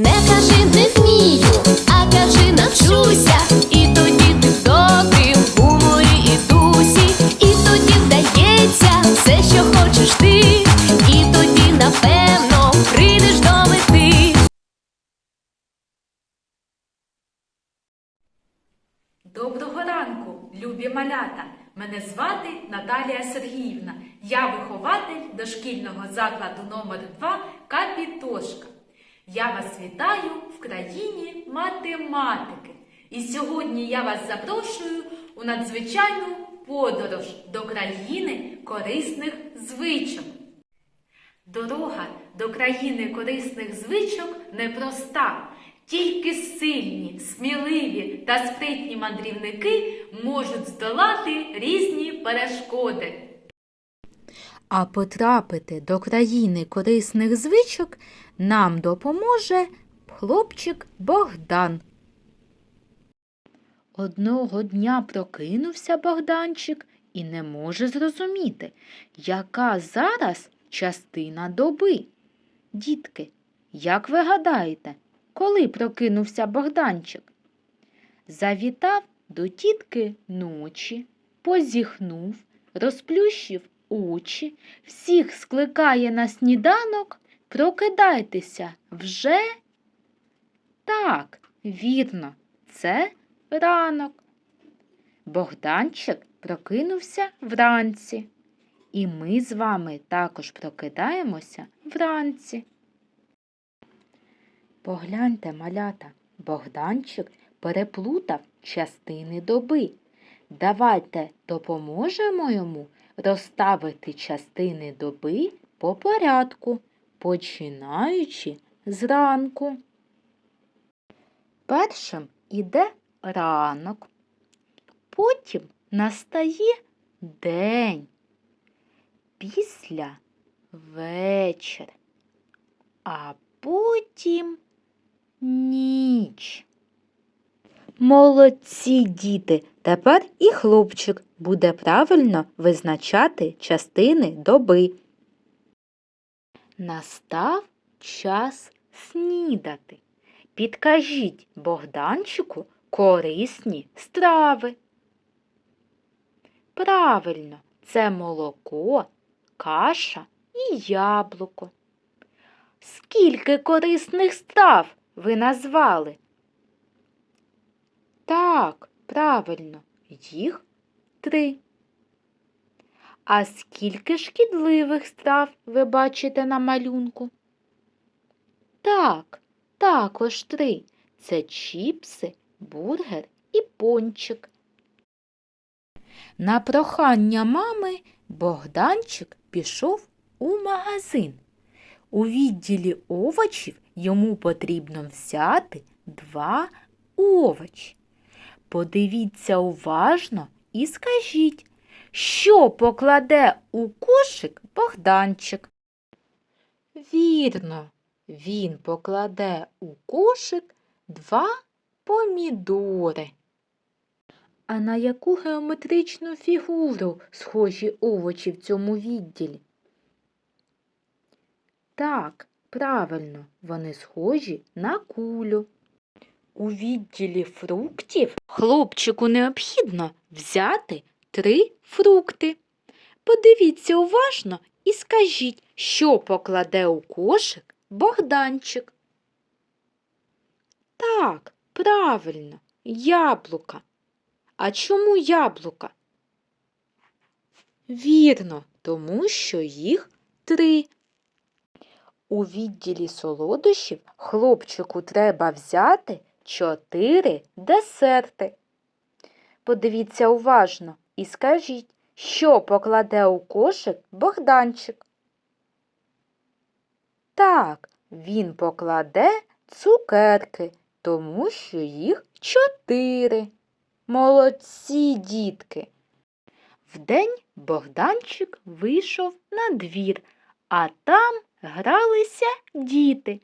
Не кажи не вмію, а кажи навчуся. І тоді ти в добрім гуморі і дусі, і тоді вдається все, що хочеш ти, і тоді напевно прийдеш до мети. Доброго ранку, любі малята! Мене звати Наталія Сергіївна. Я вихователь дошкільного закладу номер 2 Капітошка. Я вас вітаю в країні математики. І сьогодні я вас запрошую у надзвичайну подорож до країни корисних звичок. Дорога до країни корисних звичок непроста. Тільки сильні, сміливі та спритні мандрівники можуть здолати різні перешкоди. А потрапити до країни корисних звичок нам допоможе хлопчик Богдан. Одного дня прокинувся Богданчик і не може зрозуміти, яка зараз частина доби. Дітки, як ви гадаєте, коли прокинувся Богданчик? Завітав до тітки ночі, позіхнув, розплющив очі, всіх скликає на сніданок, прокидайтеся вже. Так, вірно, це ранок. Богданчик прокинувся вранці. І ми з вами також прокидаємося вранці. Погляньте, малята, Богданчик переплутав частини доби. Давайте допоможемо йому розставити частини доби по порядку, починаючи зранку. Першим іде ранок, потім настає день, після вечір, а потім ніч. Молодці діти! Тепер і хлопчик буде правильно визначати частини доби. Настав час снідати. Підкажіть Богданчику корисні страви. Правильно, це молоко, каша і яблуко. Скільки корисних страв ви назвали? Так, правильно, їх три. А скільки шкідливих страв ви бачите на малюнку? Так, також три. Це чіпси, бургер і пончик. На прохання мами Богданчик пішов у магазин. У відділі овочів йому потрібно взяти два овочі. Подивіться уважно і скажіть, що покладе у кошик Богданчик. Вірно, він покладе у кошик два помідори. А на яку геометричну фігуру схожі овочі в цьому відділі? Так, правильно, вони схожі на кулю. У відділі фруктів хлопчику необхідно взяти три фрукти. Подивіться уважно і скажіть, що покладе у кошик Богданчик. Так, правильно, яблука. А чому яблука? Вірно, тому що їх три. У відділі солодощів хлопчику треба взяти чотири десерти. Подивіться уважно і скажіть, що покладе у кошик Богданчик. Так, він покладе цукерки, тому що їх чотири. Молодці, дітки. Вдень Богданчик вийшов на двір, а там гралися діти.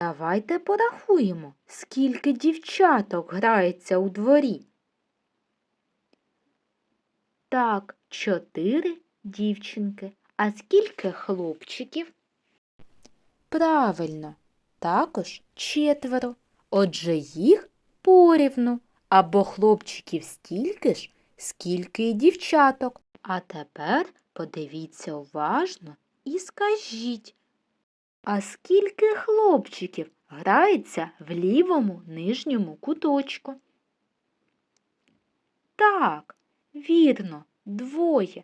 Давайте порахуємо, скільки дівчаток грається у дворі. Так, чотири дівчинки. А скільки хлопчиків? Правильно, також четверо. Отже, їх порівну, або хлопчиків стільки ж, скільки й дівчаток. А тепер подивіться уважно і скажіть, а скільки хлопчиків грається в лівому нижньому куточку? Так, вірно, двоє.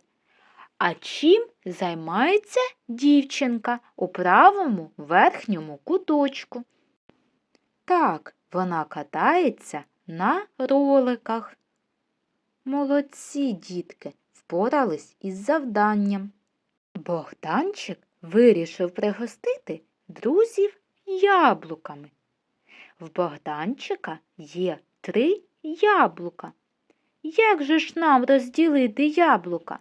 А чим займається дівчинка у правому верхньому куточку? Так, вона катається на роликах. Молодці, дітки, впорались із завданням. Богданчик вирішив пригостити друзів яблуками. В Богданчика є три яблука. Як же ж нам розділити яблука?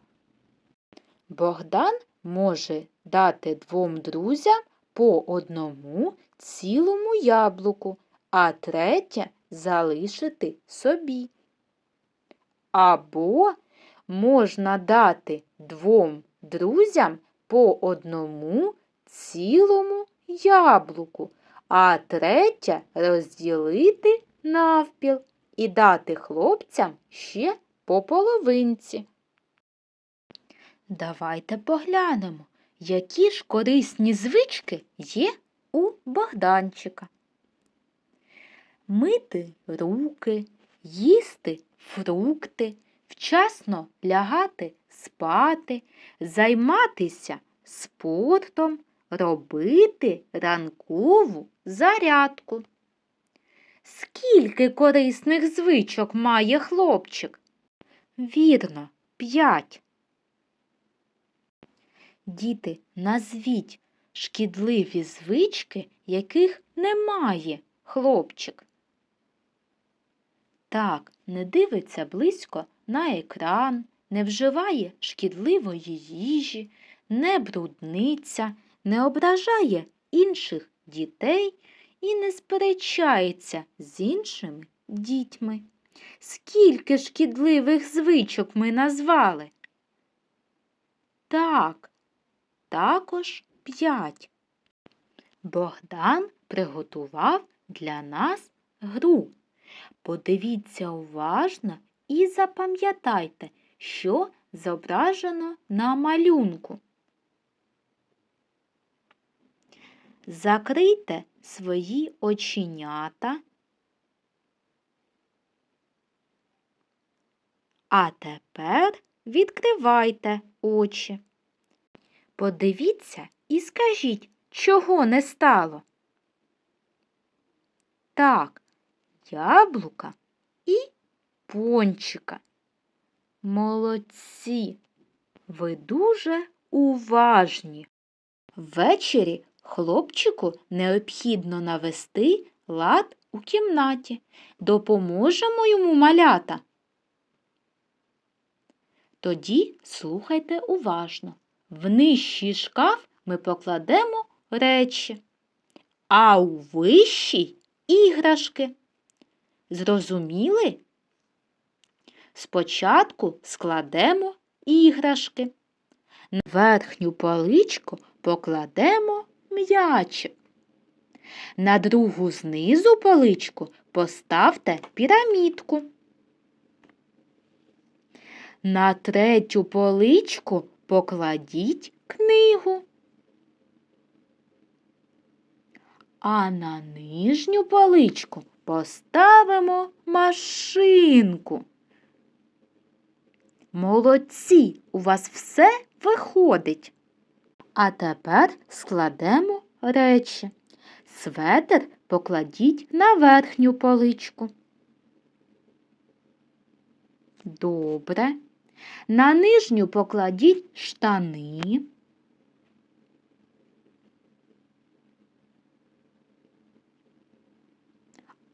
Богдан може дати двом друзям по одному цілому яблуку, а третє залишити собі. Або можна дати двом друзям по одному цілому яблуку, а третє розділити навпіл і дати хлопцям ще по половинці. Давайте поглянемо, які ж корисні звички є у Богданчика. Мити руки, їсти фрукти, вчасно лягати спати, займатися спортом, робити ранкову зарядку. Скільки корисних звичок має хлопчик? Вірно, п'ять. Діти, назвіть шкідливі звички, яких немає хлопчик. Так, не дивиться близько на екран, не вживає шкідливої їжі, не брудниться, не ображає інших дітей і не сперечається з іншими дітьми. Скільки шкідливих звичок ми назвали? Так, також п'ять. Богдан приготував для нас гру. Подивіться уважно і запам'ятайте, що зображено на малюнку. Закрийте свої оченята. А тепер відкривайте очі. Подивіться і скажіть, чого не стало. Так, яблука і пончика. Молодці. Ви дуже уважні. Ввечері хлопчику необхідно навести лад у кімнаті. Допоможемо йому малята. Тоді слухайте уважно. В нижчий шкаф ми покладемо речі, а у вищий іграшки. Зрозуміли? Спочатку складемо іграшки. На верхню поличку покладемо м'ячик. На другу знизу поличку поставте пірамідку. На третю поличку покладіть книгу. А на нижню поличку поставимо машинку. Молодці, у вас все виходить. А тепер складемо речі. Светер покладіть на верхню поличку. Добре. На нижню покладіть штани.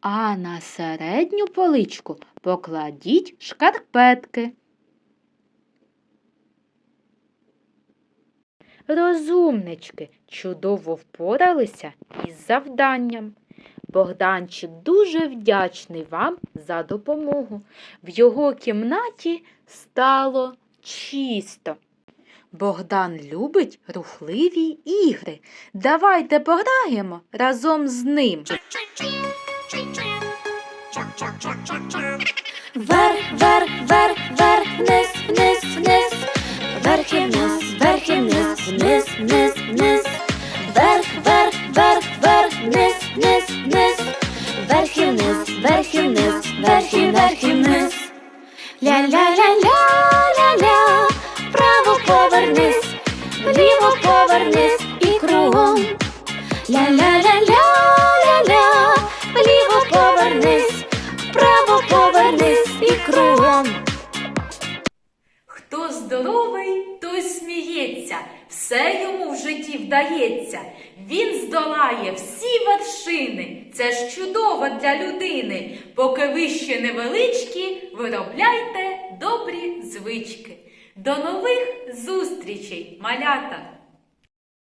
А на середню поличку покладіть шкарпетки. Розумнички чудово впоралися із завданням. Богданчик дуже вдячний вам за допомогу. В його кімнаті стало чисто. Богдан любить рухливі ігри. Давайте пограємо разом з ним. Ver, ver, ver, ver, nes, nes, nes. Ver hem nes, ver hem nes, nes, nes, nes. Ver, ver, ver, ver, nes, nes, nes. Ver hem nes, ver hem nes. La la la la. Здоровий, той сміється, все йому в житті вдається. Він здолає всі вершини. Це ж чудово для людини. Поки ви ще невеличкі, виробляйте добрі звички. До нових зустрічей, малята!